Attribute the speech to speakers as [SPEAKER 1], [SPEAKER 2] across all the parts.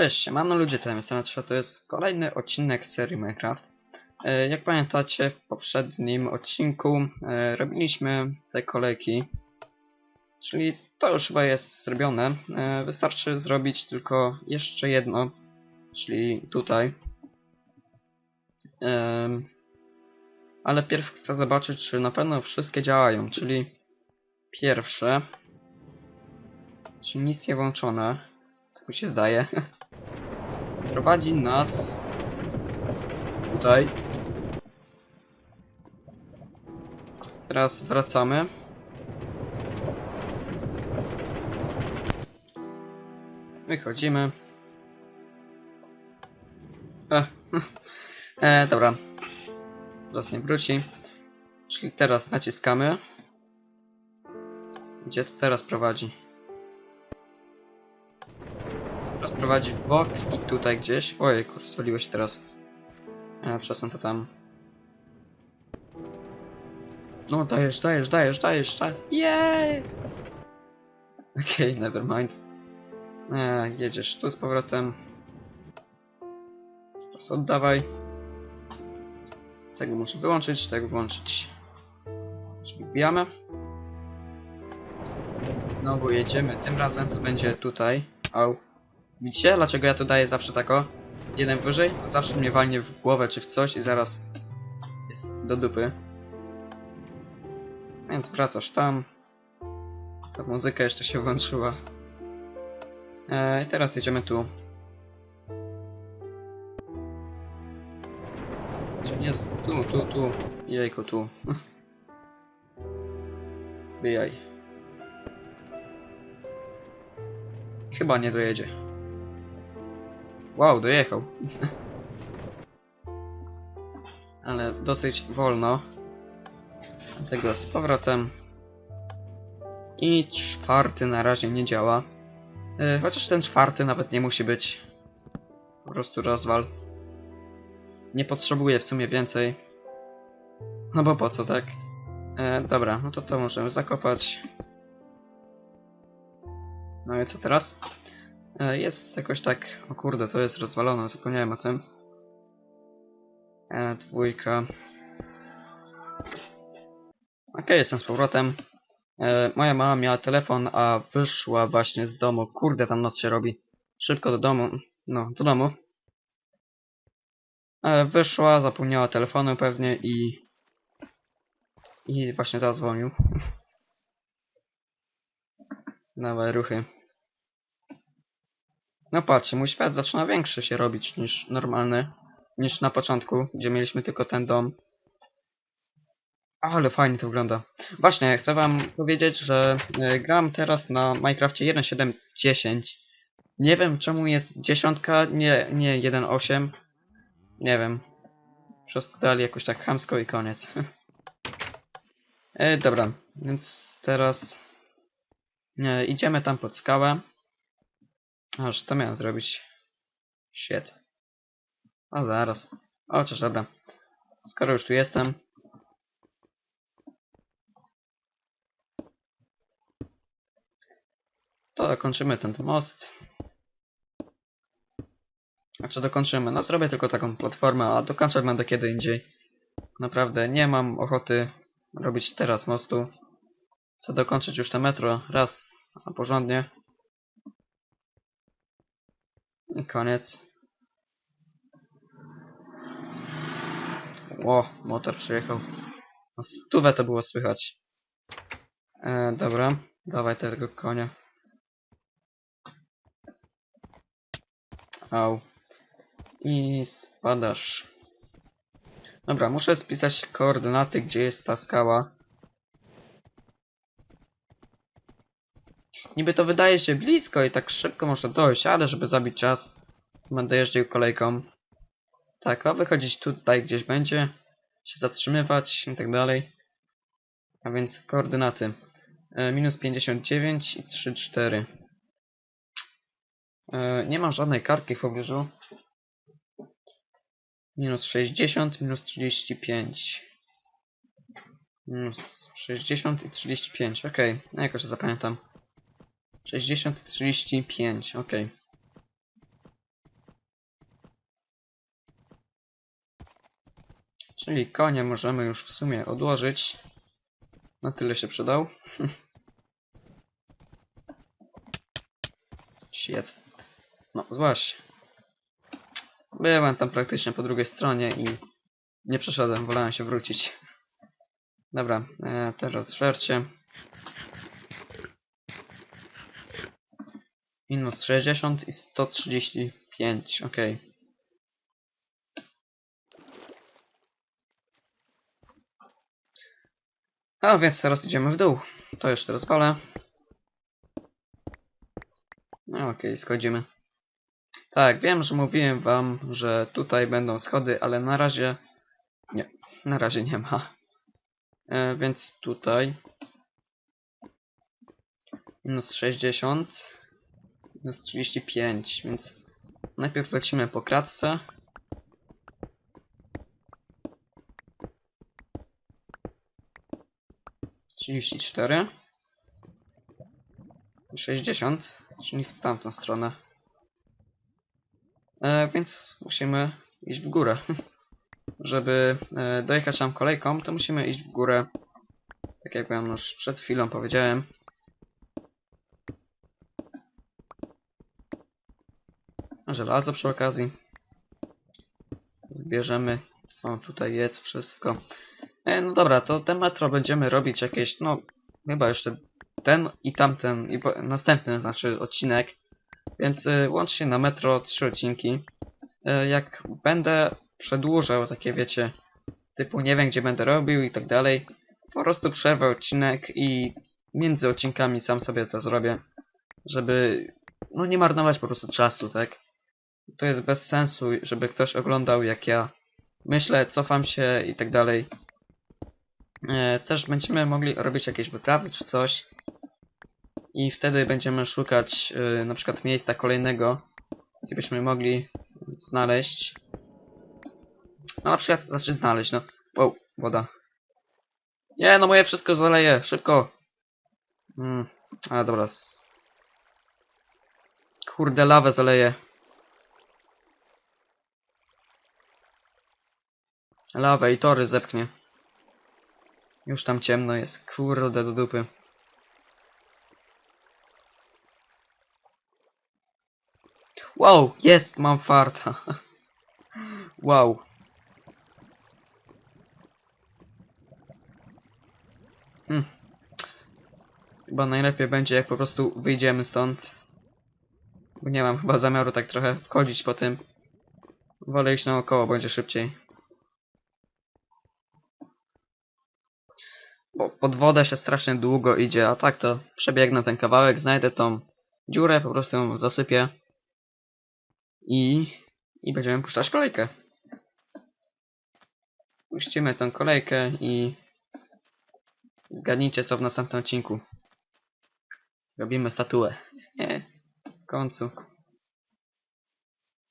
[SPEAKER 1] Cześć, siemano ludzie, to jest Natasza, to jest kolejny odcinek serii Minecraft. E, Jak pamiętacie, w poprzednim odcinku e, robiliśmy te kolejki, czyli to już chyba jest zrobione. E, Wystarczy zrobić tylko jeszcze jedno, czyli tutaj. Ale pierw chcę zobaczyć, czy na pewno wszystkie działają, czyli pierwsze, czy nic nie włączone, tak mi się zdaje. prowadzi nas tutaj. Teraz wracamy. Wychodzimy. E, e, dobra. Teraz nie wróci. Czyli teraz naciskamy. Gdzie to teraz prowadzi? Prowadzi w bok i tutaj gdzieś. Ojej, rozwaliło się teraz. Ja przesunę to tam. No, dajesz, dajesz, dajesz, dajesz, dajesz. Jej! Okej, okay, never mind. E, jedziesz tu z powrotem. Teraz oddawaj. Tego muszę wyłączyć, tego włączyć. Wbijamy. Znowu jedziemy. Tym razem to będzie tutaj. Au. Widzicie, dlaczego ja to daję zawsze tako? Jeden wyżej, bo zawsze mnie walnie w głowę czy w coś i zaraz jest do dupy. Więc wracasz tam. Ta muzyka jeszcze się włączyła. E, I teraz jedziemy tu. Gdzie Jest tu, tu, tu. Jejku, tu. Bijaj. Chyba nie dojedzie. Wow, dojechał. Ale dosyć wolno. Dlatego z powrotem. I czwarty na razie nie działa. Yy, chociaż ten czwarty nawet nie musi być. Po prostu rozwal. Nie potrzebuję w sumie więcej. No bo po co, tak? E, dobra, no to to możemy zakopać. No i co teraz? E, Jest jakoś tak. O kurde, to jest rozwalone, zapomniałem o tym. E, dwójka. Okej, jestem z powrotem. E, moja mama miała telefon, a wyszła właśnie z domu. Kurde, tam noc się robi. Szybko do domu. No, do domu. E, wyszła, zapomniała telefonu pewnie i. I właśnie zadzwonił. Nowe ruchy. No patrzcie, mój świat zaczyna większy się robić niż normalny. Niż na początku, gdzie mieliśmy tylko ten dom. Ale fajnie to wygląda. Właśnie, chcę wam powiedzieć, że e, gram teraz na Minecrafcie 1.7.10. Nie wiem czemu jest dziesiątka, nie, nie 1.8. Nie wiem. Prostu dali jakoś tak chamsko i koniec. e, dobra, więc teraz e, idziemy tam pod skałę. Aż to miałem zrobić. Shit. A zaraz. Chociaż dobra. Skoro już tu jestem. To dokończymy ten most. A czy dokończymy? No zrobię tylko taką platformę, a dokończę będę kiedy indziej. Naprawdę nie mam ochoty robić teraz mostu. Chcę dokończyć już te metro raz, a porządnie. Koniec. Ło, motor przyjechał. Na stówę to było słychać. E, dobra, dawaj tego konia. Au. I spadasz. Dobra, muszę spisać koordynaty, gdzie jest ta skała. Niby to wydaje się blisko i tak szybko można dojść, ale żeby zabić czas, będę jeździł kolejką. Tak, o wychodzić tutaj gdzieś będzie, się zatrzymywać i tak dalej. A więc koordynaty. E, minus 59 i 3, 4. E, nie mam żadnej kartki w pobliżu. Minus 60, minus 35. Minus 60 i 35, ok. No jakoś to zapamiętam. 60, 35, ok. Czyli konie możemy już w sumie odłożyć. Na tyle się przydał. Shit. No, złaś. Byłem tam praktycznie po drugiej stronie i nie przeszedłem, wolałem się wrócić. Dobra, e, teraz żercie. Minus 60 i 135, ok. A więc teraz idziemy w dół. To jeszcze rozwalę. No okej, schodzimy. Tak, wiem, że mówiłem wam, że tutaj będą schody, ale na razie... Nie, na razie nie ma. E, więc tutaj... Minus 60. Minus 35, więc... Najpierw lecimy po kratce. Trzydzieści cztery. Sześćdziesiąt, czyli w tamtą stronę. E, więc musimy iść w górę. Żeby e, dojechać tam kolejką, to musimy iść w górę. Tak jak wam już przed chwilą powiedziałem. Żelazo przy okazji. Zbierzemy, co tutaj jest, wszystko. E, no dobra, to te metro będziemy robić jakieś, no chyba jeszcze ten i tamten, i po, następny znaczy odcinek. Więc y, łącznie na metro trzy odcinki. Y, jak będę przedłużał takie wiecie, typu nie wiem gdzie będę robił i tak dalej, po prostu przerwę odcinek i między odcinkami sam sobie to zrobię, żeby no nie marnować po prostu czasu, tak? To jest bez sensu, żeby ktoś oglądał jak ja myślę, cofam się i tak dalej. E, Też będziemy mogli robić jakieś wyprawy czy coś. I wtedy będziemy szukać y, na przykład miejsca kolejnego, gdzie byśmy mogli znaleźć. No na przykład, znaczy znaleźć, no. Wow, woda. Nie, no moje wszystko zaleje, szybko. Mm, a dobra. Kurde, lawę zaleje. Lawę i tory zepchnie. Już tam ciemno jest, kurde do dupy. Wow, jest, mam farta. Wow. Hm. Chyba najlepiej będzie, jak po prostu wyjdziemy stąd. Bo nie mam chyba zamiaru tak trochę wchodzić po tym. Wolę iść naokoło, będzie szybciej. Bo pod wodę się strasznie długo idzie, a tak to przebiegnę ten kawałek, znajdę tą dziurę, po prostu ją zasypię. I, I będziemy puszczać kolejkę. Puścimy tą kolejkę i zgadnijcie co w następnym odcinku. Robimy statuę. Nie, w końcu.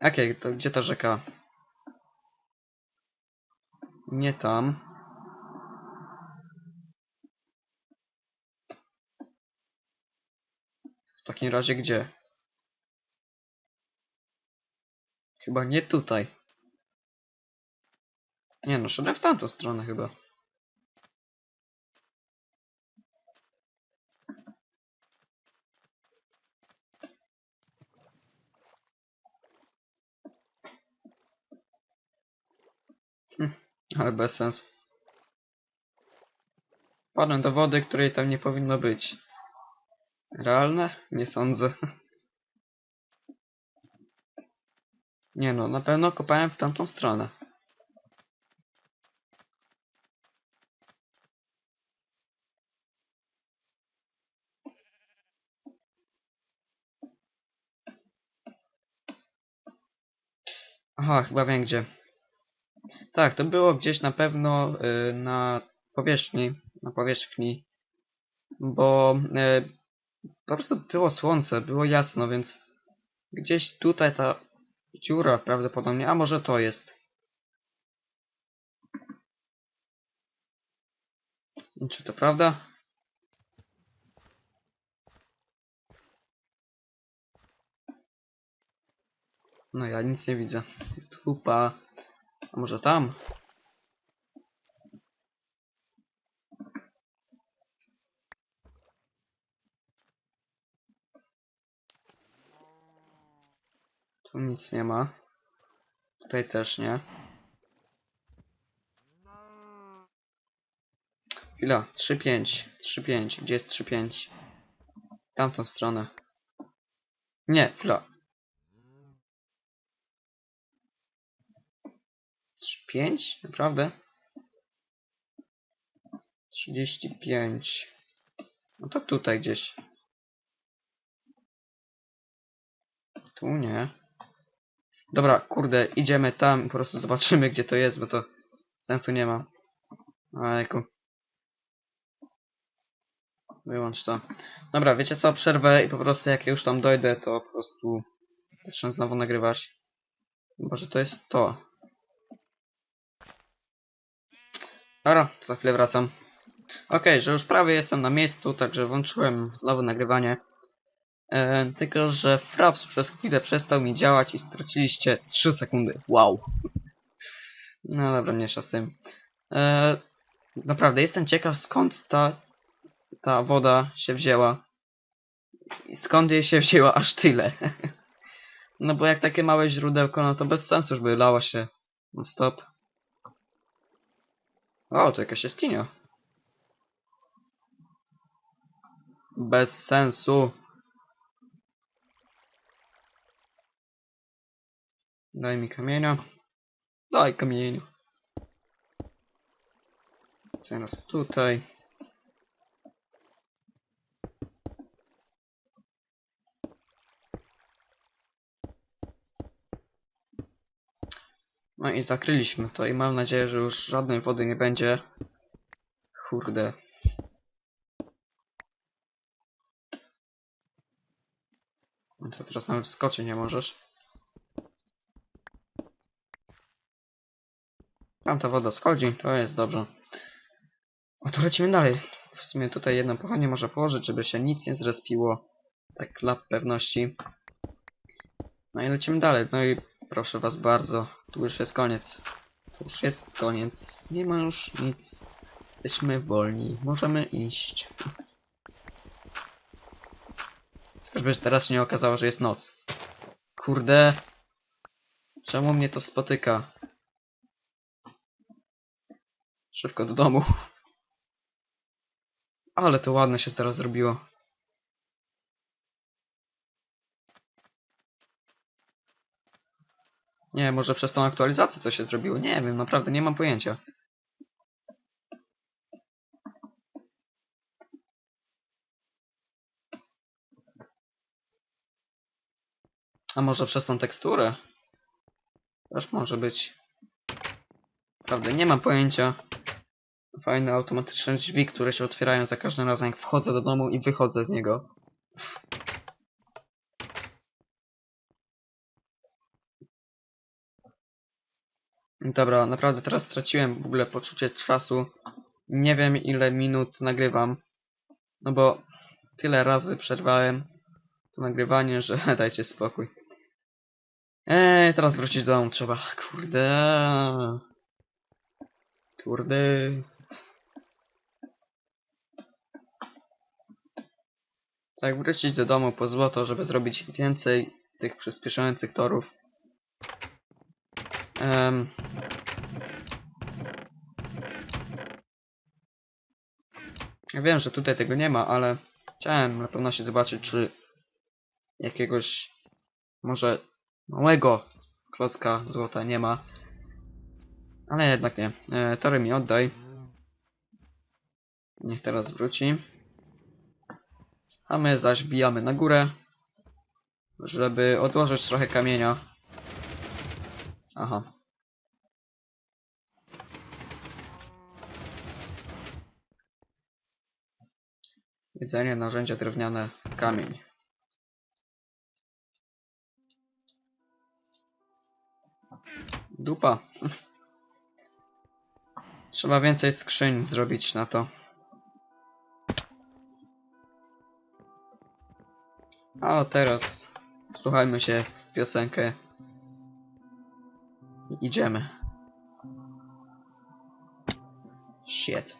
[SPEAKER 1] Okej, to gdzie ta rzeka? Nie tam. W takim razie gdzie? Chyba nie tutaj. Nie no, szedłem w tamtą stronę chyba. Hm, ale bez sens. Padłem do wody, której tam nie powinno być. Realne? Nie sądzę. Nie no, na pewno kopałem w tamtą stronę. Aha, chyba wiem gdzie. Tak, to było gdzieś na pewno y, na powierzchni, na powierzchni, bo y, po prostu było słońce, było jasno, więc gdzieś tutaj ta dziura prawdopodobnie, a może to jest. Czy to prawda? No ja nic nie widzę. Tupa. A może tam? Tu nic nie ma. Tutaj też nie. Chwila, 3-5, 3-5, gdzie jest 3-5? Tamtą stronę. Nie, chwila. 5? Naprawdę? 35. No to tutaj gdzieś. Tu nie. Dobra, kurde, idziemy tam po prostu zobaczymy gdzie to jest, bo to sensu nie ma. Ojku. Wyłącz to. Dobra, wiecie co, przerwę i po prostu jak już tam dojdę, to po prostu zacznę znowu nagrywać. Może to jest to. Dobra, za chwilę wracam. Okej, że już prawie jestem na miejscu, także włączyłem znowu nagrywanie. E, tylko, że Fraps przez chwilę przestał mi działać i straciliście 3 sekundy. Wow. No dobra, mniejsza z tym. E, naprawdę, jestem ciekaw skąd ta, ta woda się wzięła. I skąd jej się wzięła aż tyle. no bo jak takie małe źródełko, no to bez sensu, żeby lała się non stop. O, to jakaś jaskinia. Bez sensu. Daj mi kamienia. Daj kamienia. Teraz tutaj. No i zakryliśmy to i mam nadzieję, że już żadnej wody nie będzie. Kurde. Co teraz nawet wskoczyć nie możesz? Tam ta woda schodzi, to jest dobrze. O to lecimy dalej. W sumie tutaj jedno pochodnie może położyć, żeby się nic nie zrespiło. Tak dla pewności. No i lecimy dalej. No i proszę was bardzo, tu już jest koniec. Tu już jest koniec. Nie ma już nic. Jesteśmy wolni. Możemy iść. Żeby teraz się nie okazało, że jest noc. Kurde. Czemu mnie to spotyka? Szybko do domu. Ale to ładne się teraz zrobiło. Nie, może przez tą aktualizację co się zrobiło. Nie wiem, naprawdę nie mam pojęcia. A może przez tą teksturę? Też może być. Prawda, nie mam pojęcia. Fajne automatyczne drzwi, które się otwierają za każdym razem, jak wchodzę do domu i wychodzę z niego. Dobra, naprawdę teraz straciłem w ogóle poczucie czasu. Nie wiem ile minut nagrywam. No bo tyle razy przerwałem to nagrywanie, że dajcie spokój. Eee, teraz wrócić do domu trzeba. Kurde. Kurde. Tak, wrócić do domu po złoto, żeby zrobić więcej tych przyspieszających torów. Em. Ja wiem, że tutaj tego nie ma, ale chciałem na pewno się zobaczyć, czy jakiegoś może małego klocka złota nie ma. Ale jednak nie. E, tory mi oddaj. Niech teraz wróci. A my zaś bijamy na górę, żeby odłożyć trochę kamienia. Aha. Jedzenie, narzędzia drewniane, kamień. Dupa. Trzeba więcej skrzyń zrobić na to. A teraz słuchajmy się w piosenkę. Idziemy. Shit.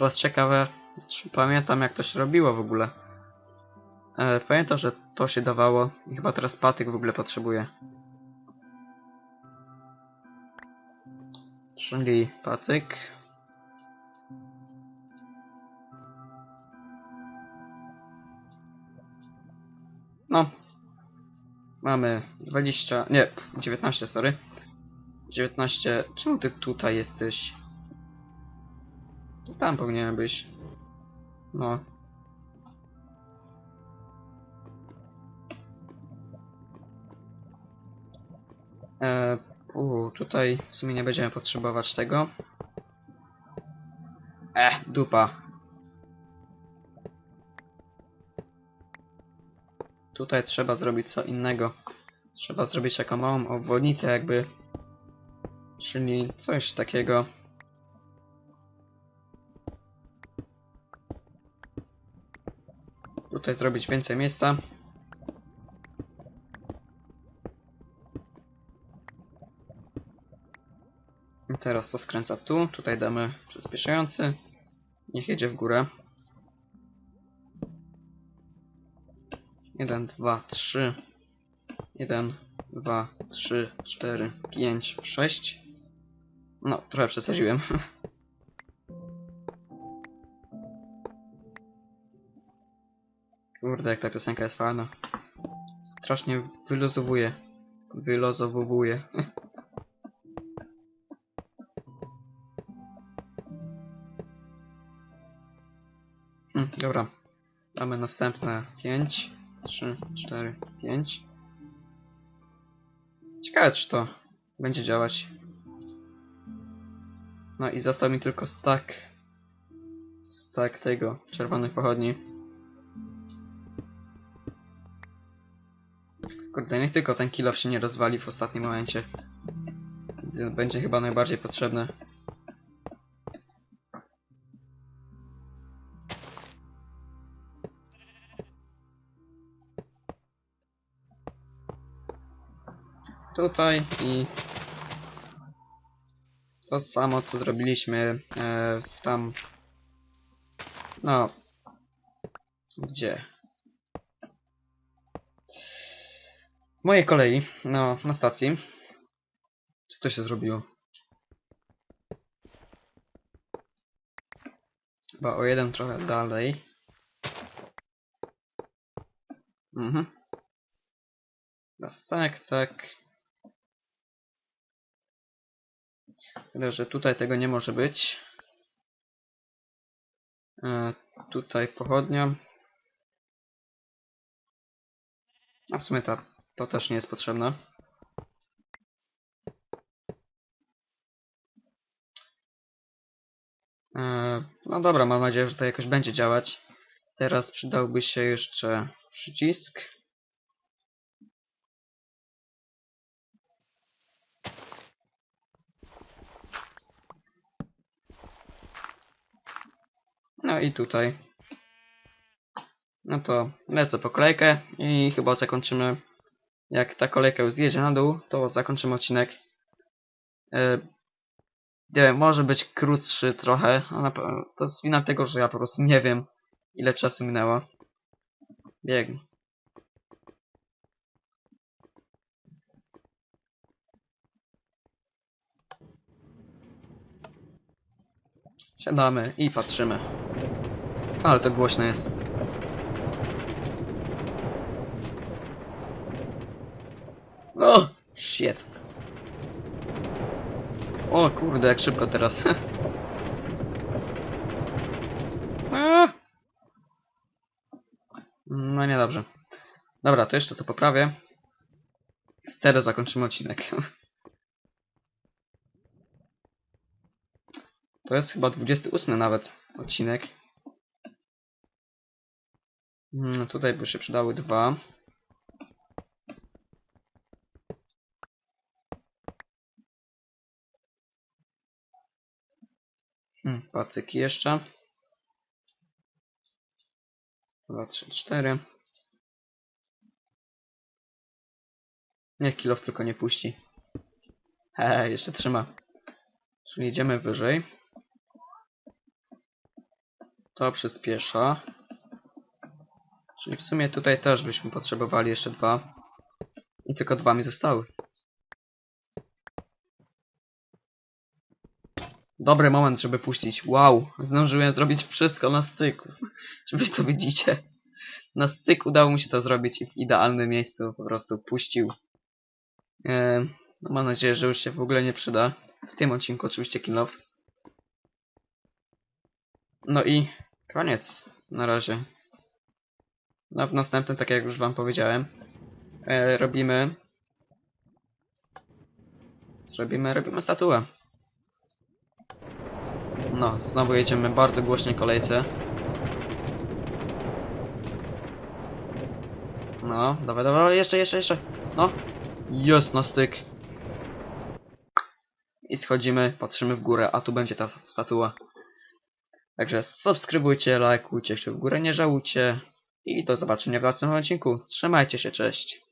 [SPEAKER 1] Teraz ciekawe, czy pamiętam jak to się robiło w ogóle. E, pamiętam, że to się dawało i chyba teraz patyk w ogóle potrzebuję. Czyli patyk. No. Mamy 20, nie, 19, sorry. 19. Czemu ty tutaj jesteś? To tam powinienem być. No. E, u, tutaj w sumie nie będziemy potrzebować tego. Eh, dupa. Tutaj trzeba zrobić co innego. Trzeba zrobić taką małą obwodnicę jakby. Czyli coś takiego. Tutaj zrobić więcej miejsca. I teraz to skręca tu. Tutaj damy przyspieszający. Niech jedzie w górę. 1, 2, 3. 1, 2, 3, 4, 5, 6. No, trochę przesadziłem. Kurde, jak ta piosenka jest fajna. Strasznie wyluzowuje. Wylozowuje. Hm, dobra. Mamy następne 5. 3, 4, 5. Ciekawe, czy to będzie działać. No i został mi tylko stack. Stack tego, czerwonych pochodni. Kurde, niech tylko ten kill się nie rozwali w ostatnim momencie. Będzie chyba najbardziej potrzebny. Tutaj i to samo co zrobiliśmy e, tam no gdzie w mojej kolei no na stacji co to się zrobiło chyba o jeden trochę dalej mhm Raz tak, tak. Tyle, że tutaj tego nie może być. E, tutaj pochodnia. A w sumie ta, to też nie jest potrzebne. E, no dobra, mam nadzieję, że to jakoś będzie działać. Teraz przydałby się jeszcze przycisk. No i tutaj. No to lecę po kolejkę i chyba zakończymy. Jak ta kolejka już zjedzie na dół, to zakończymy odcinek. E, nie wiem, może być krótszy trochę. na To jest wina tego, że ja po prostu nie wiem, ile czasu minęło. Bieg. Siadamy i patrzymy. Ale to głośno jest. O! Shit. O kurde, jak szybko teraz. No niedobrze. Dobra, to jeszcze to poprawię. Teraz zakończymy odcinek. To jest chyba 28 nawet odcinek. Mm, tutaj by się przydały dwa. Hmm, pacyki jeszcze. Dwa, trzy, cztery. Niech kilof tylko nie puści. Hehe, jeszcze trzyma. Czyli idziemy wyżej. To przyspiesza. Czyli w sumie tutaj też byśmy potrzebowali jeszcze dwa. I tylko dwa mi zostały. Dobry moment, żeby puścić. Wow, zdążyłem zrobić wszystko na styku. Czy to widzicie? Na styk udało mu się to zrobić i w idealnym miejscu po prostu puścił. Eee, no mam nadzieję, że już się w ogóle nie przyda. W tym odcinku oczywiście kill off. No i koniec na razie. No w następnym, tak jak już wam powiedziałem, e, robimy... Zrobimy, robimy statuę. No, znowu jedziemy bardzo głośnej kolejce. No, dawaj, dawaj, jeszcze, jeszcze, jeszcze. No, jest na styk. I schodzimy, patrzymy w górę, a tu będzie ta statua. Także subskrybujcie, lajkujcie, jeszcze w górę nie żałujcie. I do zobaczenia w następnym odcinku. Trzymajcie się, cześć.